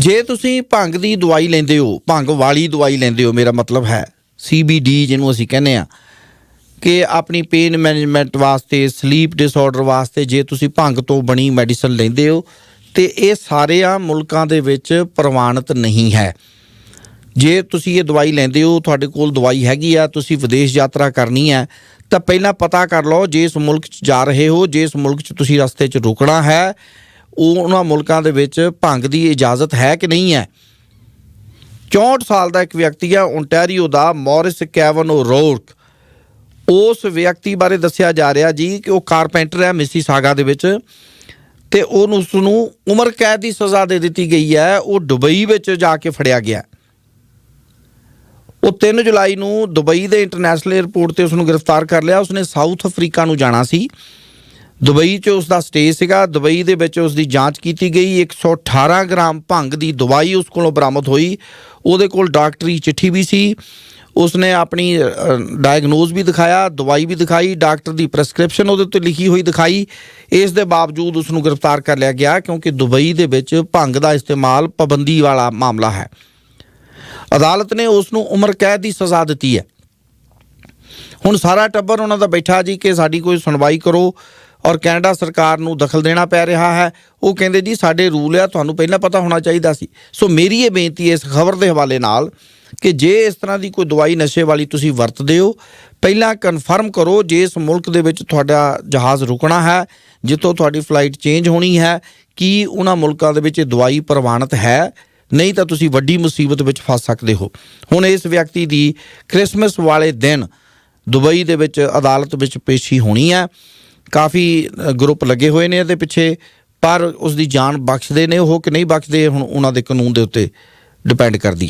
ਜੇ ਤੁਸੀਂ ਭੰਗ ਦੀ ਦਵਾਈ ਲੈਂਦੇ ਹੋ, ਭੰਗ ਵਾਲੀ ਦਵਾਈ ਲੈਂਦੇ ਹੋ, ਮੇਰਾ ਮਤਲਬ ਹੈ CBD ਜਿਹਨੂੰ ਅਸੀਂ ਕਹਿੰਦੇ ਆ ਕਿ ਆਪਣੀ ਪੇਨ ਮੈਨੇਜਮੈਂਟ ਵਾਸਤੇ ਸਲੀਪ ਡਿਸਆਰਡਰ ਵਾਸਤੇ ਜੇ ਤੁਸੀਂ ਭੰਗ ਤੋਂ ਬਣੀ ਮੈਡੀਸਨ ਲੈਂਦੇ ਹੋ, ਤੇ ਇਹ ਸਾਰਿਆਂ ਮੁਲਕਾਂ ਦੇ ਵਿੱਚ ਪ੍ਰਵਾਨਿਤ ਨਹੀਂ ਹੈ। ਜੇ ਤੁਸੀਂ ਇਹ ਦਵਾਈ ਲੈਂਦੇ ਹੋ, ਤੁਹਾਡੇ ਕੋਲ ਦਵਾਈ ਹੈਗੀ ਆ, ਤੁਸੀਂ ਵਿਦੇਸ਼ ਯਾਤਰਾ ਕਰਨੀ ਹੈ, ਤਾਂ ਪਹਿਲਾਂ ਪਤਾ ਕਰ ਲਓ, ਜੇ ਇਸ ਮੁਲਕ 'ਚ ਜਾ ਰਹੇ ਹੋ, ਜੇ ਇਸ ਮੁਲਕ 'ਚ ਤੁਸੀਂ ਰਸਤੇ 'ਚ ਰੁਕਣਾ ਹੈ ਉਹ ਉਹਨਾਂ ਮੁਲਕਾਂ ਦੇ ਵਿੱਚ ਭੰਗ ਦੀ ਇਜਾਜ਼ਤ ਹੈ ਕਿ ਨਹੀਂ ਹੈ? 64 ਸਾਲ ਦਾ ਇੱਕ ਵਿਅਕਤੀ ਆ ਓਨਟਾਰੀਓ ਦਾ ਮੌਰਿਸ ਕੈਵਨ ਰੋਰਕ। ਉਸ ਵਿਅਕਤੀ ਬਾਰੇ ਦੱਸਿਆ ਜਾ ਰਿਹਾ ਜੀ ਕਿ ਉਹ ਕਾਰਪੈਂਟਰ ਹੈ ਮਿਸੀ ਸਾਗਾ ਦੇ ਵਿੱਚ ਤੇ ਉਹਨੂੰ ਉਸ ਨੂੰ ਉਮਰ ਕੈਦ ਦੀ ਸਜ਼ਾ ਦੇ ਦਿੱਤੀ ਗਈ ਹੈ। ਉਹ ਦੁਬਈ ਵਿੱਚ ਜਾ ਕੇ ਫੜਿਆ ਗਿਆ। ਉਹ 3 ਜੁਲਾਈ ਨੂੰ ਦੁਬਈ ਦੇ ਇੰਟਰਨੈਸ਼ਨਲ 에ਅਰਪੋਰਟ ਤੇ ਉਸ ਨੂੰ ਗ੍ਰਿਫਤਾਰ ਕਰ ਲਿਆ। ਉਸਨੇ ਸਾਊਥ ਅਫਰੀਕਾ ਨੂੰ ਜਾਣਾ ਸੀ। ਦੁਬਈ 'ਚ ਉਸ ਦਾ ਸਟੇ ਸੀਗਾ। ਦੁਬਈ ਦੇ ਵਿੱਚ ਉਸ ਦੀ ਜਾਂਚ ਕੀਤੀ ਗਈ। 118 ਗ੍ਰਾਮ ਭੰਗ ਦੀ ਦਵਾਈ ਉਸ ਕੋਲੋਂ ਬਰਾਮਦ ਹੋਈ। ਉਹਦੇ ਕੋਲ ਡਾਕਟਰੀ ਚਿੱਠੀ ਵੀ ਸੀ। ਉਸਨੇ ਆਪਣੀ ਡਾਇਗਨੋਜ਼ ਵੀ ਦਿਖਾਇਆ, ਦਵਾਈ ਵੀ ਦਿਖਾਈ, ਡਾਕਟਰ ਦੀ ਪ੍ਰੈਸਕ੍ਰਿਪਸ਼ਨ ਉਹਦੇ ਉੱਤੇ ਲਿਖੀ ਹੋਈ ਦਿਖਾਈ। ਇਸ ਦੇ ਬਾਵਜੂਦ ਉਸ ਨੂੰ ਗ੍ਰਿਫਤਾਰ ਕਰ ਲਿਆ ਗਿਆ ਕਿਉਂਕਿ ਦੁਬਈ ਦੇ ਵਿੱਚ ਭੰਗ ਦਾ ਇਸਤੇਮਾਲ ਪਾਬੰਦੀ ਵਾਲਾ ਮਾਮਲਾ ਹੈ। ਅਦਾਲਤ ਨੇ ਉਸ ਨੂੰ ਉਮਰ ਕੈਦ ਦੀ ਸਜ਼ਾ ਦਿੱਤੀ ਹੈ। ਹੁਣ ਸਾਰਾ ਟੱਬਰ ਉਹਨਾਂ ਦਾ ਬੈਠਾ ਜੀ ਕਿ ਸਾਡੀ ਕੋਈ ਸੁਣਵਾਈ ਕਰੋ। ਔਰ ਕੈਨੇਡਾ ਸਰਕਾਰ ਨੂੰ ਦਖਲ ਦੇਣਾ ਪੈ ਰਿਹਾ ਹੈ। ਉਹ ਕਹਿੰਦੇ, ਜੀ, ਸਾਡੇ ਰੂਲ ਆ, ਤੁਹਾਨੂੰ ਪਹਿਲਾਂ ਪਤਾ ਹੋਣਾ ਚਾਹੀਦਾ ਸੀ। ਸੋ ਮੇਰੀ ਇਹ ਬੇਨਤੀ ਹੈ ਇਸ ਖਬਰ ਦੇ ਹਵਾਲੇ ਨਾਲ ਕਿ ਜੇ ਇਸ ਤਰ੍ਹਾਂ ਦੀ ਕੋਈ ਦਵਾਈ ਨਸ਼ੇ ਵਾਲੀ ਤੁਸੀਂ ਵਰਤਦੇ ਹੋ, ਪਹਿਲਾਂ ਕਨਫਰਮ ਕਰੋ ਜੇ ਇਸ ਮੁਲਕ ਦੇ ਵਿੱਚ ਤੁਹਾਡਾ ਜਹਾਜ਼ ਰੁਕਣਾ ਹੈ, ਜਿੱਥੋਂ ਤੁਹਾਡੀ ਫਲਾਈਟ ਚੇਂਜ ਹੋਣੀ ਹੈ, ਕੀ ਉਹਨਾਂ ਮੁਲਕਾਂ ਦੇ ਵਿੱਚ ਇਹ ਦਵਾਈ ਪ੍ਰਵਾਨਿਤ ਹੈ? ਨਹੀਂ ਤਾਂ ਤੁਸੀਂ ਵੱਡੀ ਮੁਸੀਬਤ ਵਿੱਚ ਫਸ ਸਕਦੇ ਹੋ। ਹੁਣ ਇਸ ਵਿਅਕਤੀ ਦੀ ਕ੍ਰਿਸਮਸ ਵਾਲੇ ਦਿਨ ਦੁਬਈ ਦੇ ਵਿੱਚ ਅਦਾਲਤ ਵਿੱਚ ਪੇਸ਼ੀ ਹੋਣੀ ਹੈ। ਕਾਫੀ ਗਰੁੱਪ ਲੱਗੇ ਹੋਏ ਨੇ ਇਹਦੇ ਪਿੱਛੇ, ਪਰ ਉਸ ਦੀ ਜਾਨ ਬਖਸ਼ਦੇ ਨੇ ਉਹ ਕਿ ਨਹੀਂ ਬਖਸ਼ਦੇ ਹੁਣ ਉਹਨਾਂ ਦੇ ਕਾਨੂੰਨ ਦੇ ਉੱਤੇ ਡਿਪੈਂਡ ਕਰਦੀ